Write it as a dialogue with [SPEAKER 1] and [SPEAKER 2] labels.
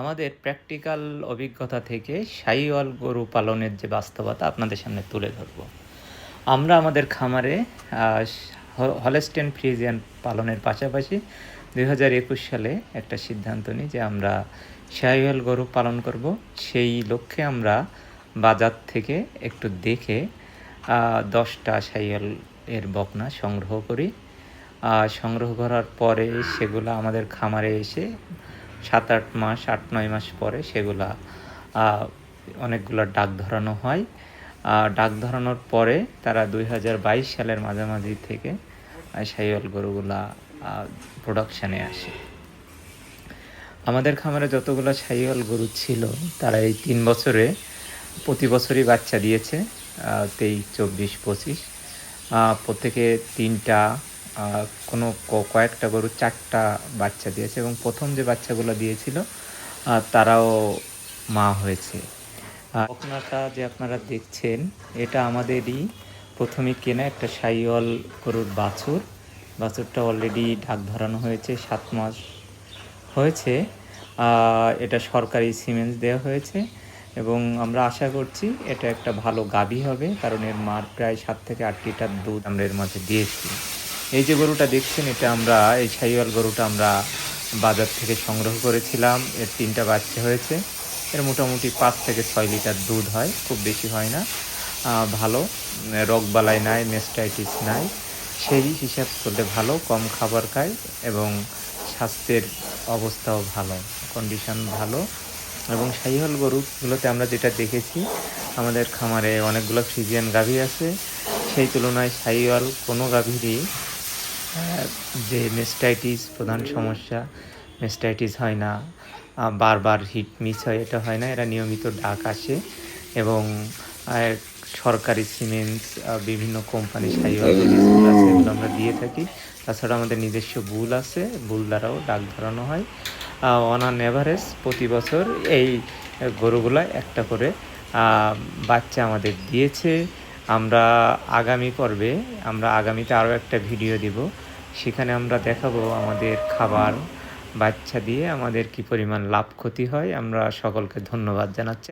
[SPEAKER 1] আমাদের প্র্যাকটিক্যাল অভিজ্ঞতা থেকে সাইওয়াল গরু পালনের যে বাস্তবতা আপনাদের সামনে তুলে ধরব। আমরা আমাদের খামারে হলেস্টেন ফ্রিজিয়ান পালনের পাশাপাশি দুই হাজার একুশ সালে একটা সিদ্ধান্ত নিই যে আমরা সাইওয়াল গরু পালন করব। সেই লক্ষ্যে আমরা বাজার থেকে একটু দেখে দশটা সাইওয়াল এর বকনা সংগ্রহ করি। সংগ্রহ করার পরে সেগুলো আমাদের খামারে এসে সাত আট মাস আট নয় মাস পরে সেগুলা অনেকগুলো ডাক ধরানো হয়। ডাক ধরানোর পরে তারা দুই হাজার বাইশ সালের মাঝামাঝি থেকে সাইওয়াল গরুগুলা প্রোডাকশানে আসে। আমাদের খামারে যতগুলো সাইওয়াল গরু ছিল, তারা এই তিন বছরে, প্রতি বছরই বাচ্চা দিয়েছে তেইশ, চব্বিশ, পঁচিশ। প্রত্যেকে তিনটা কোনো কয়েকটা গরু চারটা বাচ্চা দিয়েছে এবং প্রথম যে বাচ্চাগুলো দিয়েছিল তারাও মা হয়েছে। বকনাটা যে আপনারা দেখছেন, এটা আমাদেরই প্রথমে কেনা একটা সাইওয়াল গরুর বাছুর। বাছুরটা অলরেডি ঢাক ধরানো হয়েছে, সাত মাস হয়েছে। এটা সরকারি সিমেন্স দেওয়া হয়েছে এবং আমরা আশা করছি এটা একটা ভালো গাভী হবে, কারণ এর মার প্রায় সাত থেকে আট লিটার দুধ আমরা এর মাঝে দিয়েছি। এই যে গরুটা দেখছেন, এটা আমরা, এই সাইওয়াল গরুটা আমরা বাজার থেকে সংগ্রহ করেছিলাম। এর তিনটা বাচ্চা হয়েছে। এর মোটামুটি পাঁচ থেকে ছয় লিটার দুধ হয়, খুব বেশি হয় না। ভালো। রোগবালাই নাই, মেস্টাইটিস নাই। সেই হিসাব করলে ভালো, কম খাবার খায় এবং স্বাস্থ্যের অবস্থাও ভালো কন্ডিশন ভালো। এবং সাহিহল গরুগুলোতে আমরা যেটা দেখেছি, আমাদের খামারে অনেকগুলো ফ্রিজিয়ান গাভী আছে। সেই তুলনায় সাহিওয়াল কোনো গাভীরই যে মেস্টাইটিস প্রধান সমস্যা মেস্টাইটিস হয় না। বারবার হিট মিস হয়, এটা হয় না, এরা নিয়মিত ডাক আসে এবং সরকারি সিমেন্টস বিভিন্ন কোম্পানি এগুলো আমরা দিয়ে থাকি। তাছাড়া আমাদের নিজস্ব বুল আছে বুল দ্বারাও ডাক ধরানো হয়। অন অন এভারেজ প্রতি বছর এই গরুগুলা একটা করে বাচ্চা আমাদের দিয়েছে। আমরা আগামী পর্বে আমরা আগামীতে আরও একটা ভিডিও দিব। সেখানে আমরা দেখাবো আমাদের খাবার, বাচ্চা দিয়ে আমাদের কি পরিমাণ লাভ ক্ষতি হয়। আমরা সকলকে ধন্যবাদ জানাচ্ছি।